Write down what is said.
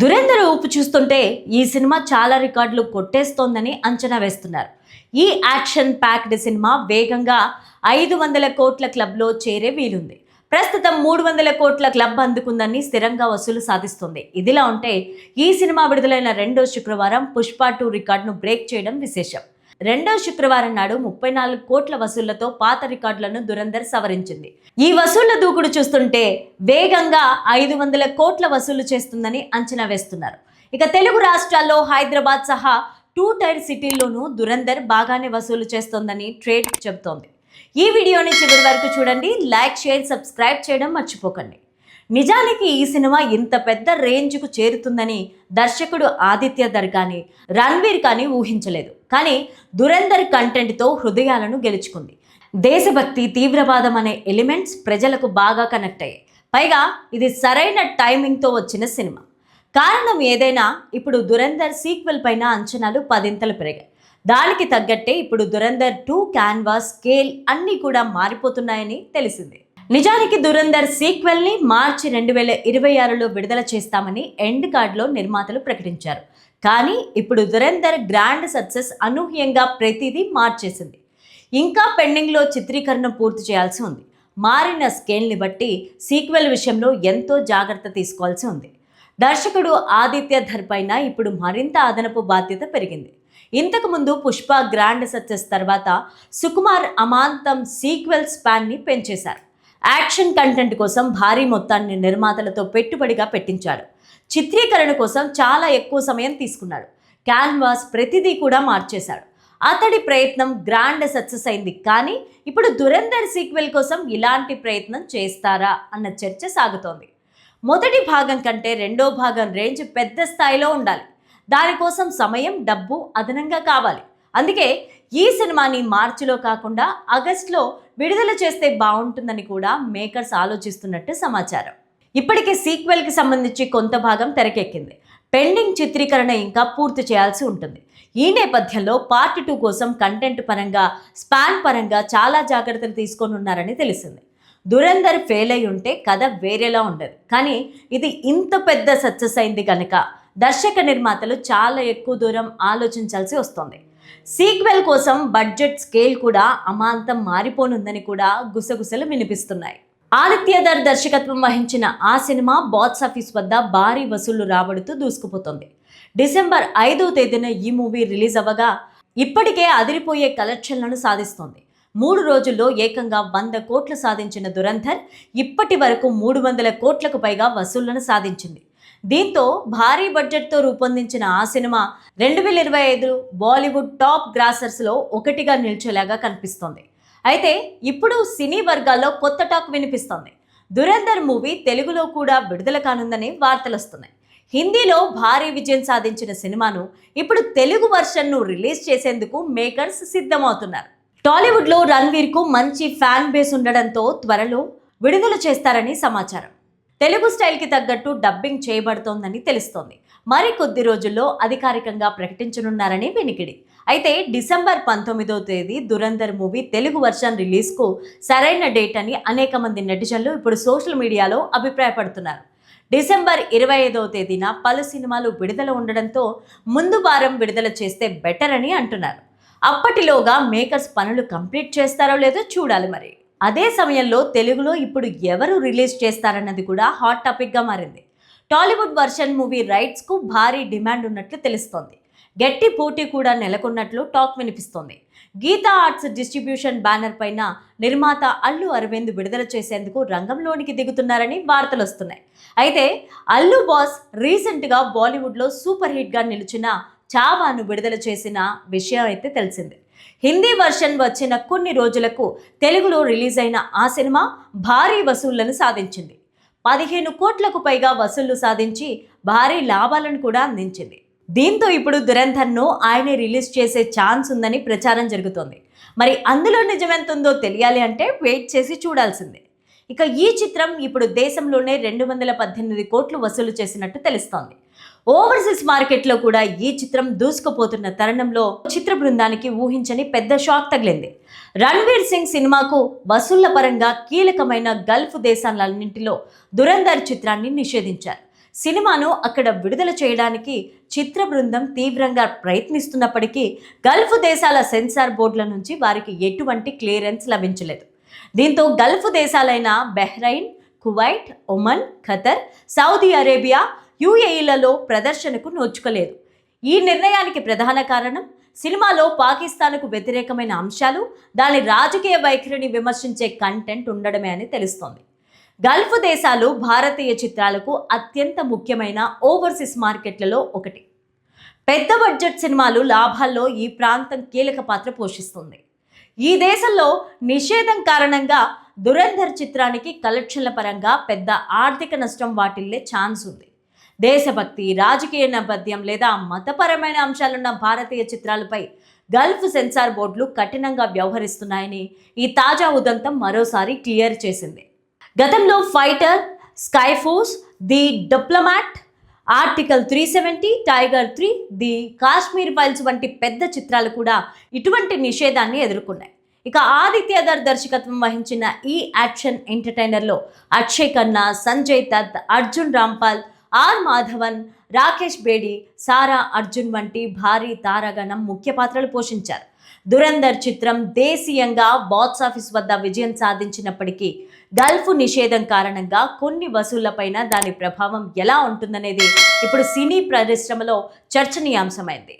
దురేందర్ ఊపు చూస్తుంటే ఈ సినిమా చాలా రికార్డులు కొట్టేస్తోందని అంచనా వేస్తున్నారు. ఈ యాక్షన్ ప్యాక్డ్ సినిమా వేగంగా ఐదు వందల కోట్ల క్లబ్లో చేరే వీలుంది. ప్రస్తుతం మూడు వందల కోట్ల క్లబ్ అందుకుందని స్థిరంగా వసూలు సాధిస్తుంది. ఇదిలా ఉంటే ఈ సినిమా విడుదలైన రెండో శుక్రవారం పుష్ప టూ రికార్డును బ్రేక్ చేయడం విశేషం. రెండో శుక్రవారం నాడు ముప్పై నాలుగు కోట్ల వసూళ్ళతో పాత రికార్డులను దురందర్ సవరించింది. ఈ వసూళ్ళ దూకుడు చూస్తుంటే వేగంగా ఐదు వందల కోట్ల వసూలు చేస్తుందని అంచనా వేస్తున్నారు. ఇక తెలుగు రాష్ట్రాల్లో హైదరాబాద్ సహా టూ టైర్ సిటీల్లోనూ దురందర్ బాగానే వసూలు చేస్తోందని ట్రేడ్ చెబుతోంది. ఈ వీడియోని చివరి వరకు చూడండి. లైక్ షేర్ సబ్స్క్రైబ్ చేయడం మర్చిపోకండి. నిజానికి ఈ సినిమా ఇంత పెద్ద రేంజ్కు చేరుతుందని దర్శకుడు ఆదిత్య ధర్ కానీ రణ్వీర్ కానీ ఊహించలేదు. కానీ దురేందర్ కంటెంట్తో హృదయాలను గెలుచుకుంది. దేశభక్తి తీవ్రవాదం అనే ఎలిమెంట్స్ ప్రజలకు బాగా కనెక్ట్ అయ్యాయి. పైగా ఇది సరైన టైమింగ్తో వచ్చిన సినిమా. కారణం ఏదైనా ఇప్పుడు దురంధర్ సీక్వెల్ పైన అంచనాలు పదింతలు పెరిగాయి. దానికి తగ్గట్టే ఇప్పుడు దురందర్ టూ క్యాన్వాస్ స్కేల్ అన్నీ కూడా మారిపోతున్నాయని తెలిసింది. నిజానికి దురందర్ సీక్వెల్ని మార్చి రెండు వేల ఇరవై ఆరులో విడుదల చేస్తామని ఎండ్ కార్డ్లో నిర్మాతలు ప్రకటించారు. కానీ ఇప్పుడు దురందర్ గ్రాండ్ సక్సెస్ అనూహ్యంగా ప్రతిదీ మార్చేసింది. ఇంకా పెండింగ్లో చిత్రీకరణ పూర్తి చేయాల్సి ఉంది. మారిన స్కేల్ని బట్టి సీక్వెల్ విషయంలో ఎంతో జాగ్రత్త తీసుకోవాల్సి ఉంది. దర్శకుడు ఆదిత్య ధర్ పైన ఇప్పుడు మరింత అదనపు బాధ్యత పెరిగింది. ఇంతకుముందు పుష్ప గ్రాండ్ సక్సెస్ తర్వాత సుకుమార్ అమాంతం సీక్వెల్ స్పాన్ని పెంచేశారు. యాక్షన్ కంటెంట్ కోసం భారీ మొత్తాన్ని నిర్మాతలతో పెట్టుబడిగా పెట్టించాడు చిత్రీకరణ కోసం చాలా ఎక్కువ సమయం తీసుకున్నాడు. క్యాన్వాస్ ప్రతిదీ కూడా మార్చేశాడు. అతడి ప్రయత్నం గ్రాండ్ సక్సెస్ అయింది. కానీ ఇప్పుడు దురందర్ సీక్వెల్ కోసం ఇలాంటి ప్రయత్నం చేస్తారా అన్న చర్చ సాగుతోంది. మొదటి భాగం కంటే రెండో భాగం రేంజ్ పెద్ద స్థాయిలో ఉండాలి. దానికోసం సమయం డబ్బు అదనంగా కావాలి. అందుకే ఈ సినిమాని మార్చిలో కాకుండా ఆగస్టులో విడుదల చేస్తే బాగుంటుందని కూడా మేకర్స్ ఆలోచిస్తున్నట్టు సమాచారం. ఇప్పటికే సీక్వెల్కి సంబంధించి కొంత భాగం తెరకెక్కింది. పెండింగ్ చిత్రీకరణ ఇంకా పూర్తి చేయాల్సి ఉంటుంది. ఈ నేపథ్యంలో పార్ట్ టూ కోసం కంటెంట్ పరంగా స్పాన్ పరంగా చాలా జాగ్రత్తలు తీసుకొని ఉన్నారని తెలిసింది. దురందర్ ఫెయిల్ అయి ఉంటే కథ వేరేలా ఉండదు. కానీ ఇది ఇంత పెద్ద సక్సెస్ అయింది కనుక దర్శక నిర్మాతలు చాలా ఎక్కువ దూరం ఆలోచించాల్సి వస్తుంది. సీక్వెల్ కోసం బడ్జెట్ స్కేల్ కూడా అమాంతం మారిపోనుందని కూడా గుసగుసలు వినిపిస్తున్నాయి. ఆదిత్యధర్ దర్శకత్వం వహించిన ఆ సినిమా బాక్స్ ఆఫీస్ వద్ద భారీ వసూళ్ళు రాబడుతూ దూసుకుపోతుంది. డిసెంబర్ ఐదో తేదీన ఈ మూవీ రిలీజ్ అవ్వగా ఇప్పటికే అదిరిపోయే కలెక్షన్లను సాధిస్తోంది. మూడు రోజుల్లో ఏకంగా వంద కోట్లు సాధించిన దురంధర్ ఇప్పటి వరకు మూడు వందల కోట్లకు పైగా వసూళ్ళను సాధించింది. దీంతో భారీ బడ్జెట్తో రూపొందించిన ఆ సినిమా రెండు వేల ఇరవై ఐదు బాలీవుడ్ టాప్ గ్రాసర్స్లో ఒకటిగా నిల్చేలాగా కనిపిస్తోంది. అయితే ఇప్పుడు సినీ వర్గాల్లో కొత్త టాక్ వినిపిస్తోంది. దురేందర్ మూవీ తెలుగులో కూడా విడుదల కానుందని వార్తలు వస్తున్నాయి. హిందీలో భారీ విజయం సాధించిన సినిమాను ఇప్పుడు తెలుగు వర్షన్ను రిలీజ్ చేసేందుకు మేకర్స్ సిద్ధమవుతున్నారు. టాలీవుడ్లో రణ్వీర్కు మంచి ఫ్యాన్ బేస్ ఉండడంతో త్వరలో విడుదల చేస్తారని సమాచారం. తెలుగు స్టైల్కి తగ్గట్టు డబ్బింగ్ చేయబడుతోందని తెలుస్తోంది. మరి కొద్ది రోజుల్లో అధికారికంగా ప్రకటించనున్నారని వినికిడి. అయితే డిసెంబర్ పంతొమ్మిదో తేదీ దురందర్ మూవీ తెలుగు వర్షన్ రిలీజ్కు సరైన డేట్ అని అనేక మంది నెటిజన్లు ఇప్పుడు సోషల్ మీడియాలో అభిప్రాయపడుతున్నారు. డిసెంబర్ ఇరవై ఐదవ తేదీన పలు సినిమాలు విడుదల ఉండడంతో ముందు వారం విడుదల చేస్తే బెటర్ అని అంటున్నారు. అప్పటిలోగా మేకర్స్ పనులు కంప్లీట్ చేస్తారో లేదో చూడాలి మరి. అదే సమయంలో తెలుగులో ఇప్పుడు ఎవరు రిలీజ్ చేస్తారన్నది కూడా హాట్ టాపిక్గా మారింది. టాలీవుడ్ వర్షన్ మూవీ రైట్స్కు భారీ డిమాండ్ ఉన్నట్లు తెలుస్తోంది. గట్టి పోటీ కూడా నెలకొన్నట్లు టాక్ వినిపిస్తోంది. గీతా ఆర్ట్స్ డిస్ట్రిబ్యూషన్ బ్యానర్ పైన నిర్మాత అల్లు అరవింద్ విడుదల చేసేందుకు రంగంలోనికి దిగుతున్నారని వార్తలు వస్తున్నాయి. అయితే అల్లు బాస్ రీసెంట్గా బాలీవుడ్లో సూపర్ హిట్గా నిలిచిన చావాను విడుదల చేసిన విషయం అయితే తెలిసిందే. హిందీ వర్షన్ వచ్చిన కొన్ని రోజులకు తెలుగులో రిలీజ్ అయిన ఆ సినిమా భారీ వసూళ్ళను సాధించింది. పదిహేను కోట్లకు పైగా వసూళ్ళు సాధించి భారీ లాభాలను కూడా అందించింది. దీంతో ఇప్పుడు దురంధర్ను ఆయనే రిలీజ్ చేసే ఛాన్స్ ఉందని ప్రచారం జరుగుతోంది. మరి అందులో నిజమెంతుందో తెలియాలి అంటే వెయిట్ చేసి చూడాల్సిందే. ఇక ఈ చిత్రం ఇప్పుడు దేశంలోనే రెండు వందల పద్దెనిమిది కోట్లు వసూలు చేసినట్టు తెలుస్తోంది. ఓవర్సీస్ మార్కెట్లో కూడా ఈ చిత్రం దూసుకుపోతున్న తరుణంలో చిత్ర బృందానికి ఊహించని పెద్ద షాక్ తగిలింది. రణ్వీర్ సింగ్ సినిమాకు వసూళ్ళ పరంగా కీలకమైన గల్ఫ్ దేశాలన్నింటిలో దురందర్ చిత్రాన్ని నిషేధించారు. సినిమాను అక్కడ విడుదల చేయడానికి చిత్ర బృందం తీవ్రంగా ప్రయత్నిస్తున్నప్పటికీ గల్ఫ్ దేశాల సెన్సార్ బోర్డుల నుంచి వారికి ఎటువంటి క్లియరెన్స్ లభించలేదు. దీంతో Gulf దేశాలైన Bahrain Kuwait Oman Qatar Saudi Arabia యుఏఈలలో ప్రదర్శనకు నోచుకోలేదు. ఈ నిర్ణయానికి ప్రధాన కారణం సినిమాలో పాకిస్తాన్కు వ్యతిరేకమైన అంశాలు దాని రాజకీయ వైఖరిని విమర్శించే కంటెంట్ ఉండడమే అని తెలుస్తోంది. గల్ఫ్ దేశాలు భారతీయ చిత్రాలకు అత్యంత ముఖ్యమైన ఓవర్సీస్ మార్కెట్లలో ఒకటి. పెద్ద బడ్జెట్ సినిమాలు లాభాల్లో ఈ ప్రాంతం కీలక పాత్ర పోషిస్తుంది. ఈ దేశంలో నిషేధం కారణంగా దురంధర్ చిత్రానికి కలెక్షన్ల పరంగా పెద్ద ఆర్థిక నష్టం వాటిల్లే ఛాన్స్ ఉంది. దేశభక్తి రాజకీయ నేపథ్యం లేదా మతపరమైన అంశాలున్న భారతీయ చిత్రాలపై గల్ఫ్ సెన్సార్ బోర్డులు కఠినంగా వ్యవహరిస్తున్నాయని ఈ తాజా ఉదంతం మరోసారి క్లియర్ చేసింది. గతంలో Fighter Sky Force The Diplomat Article three seventy Tiger three The Kashmir Files వంటి పెద్ద చిత్రాలు కూడా ఇటువంటి నిషేధాన్ని ఎదుర్కొన్నాయి. ఇక ఆదిత్య దర్ దర్శకత్వం వహించిన ఈ యాక్షన్ ఎంటర్టైనర్లో అక్షయ్ ఖన్నా సంజయ్ దత్ అర్జున్ రాంపాల్ ఆర్ మాధవన్ రాకేష్ బేడి సారా అర్జున్ వంటి భారీ తారాగణం ముఖ్య పాత్రలు పోషించారు. దురందర్ చిత్రం దేశీయంగా బాక్స్ ఆఫీస్ వద్ద విజయం సాధించినప్పటికీ గల్ఫ్ నిషేధం కారణంగా కొన్ని వసూళ్ళపైన దాని ప్రభావం ఎలా ఉంటుందనేది ఇప్పుడు సినీ పరిశ్రమలో చర్చనీయాంశమైంది.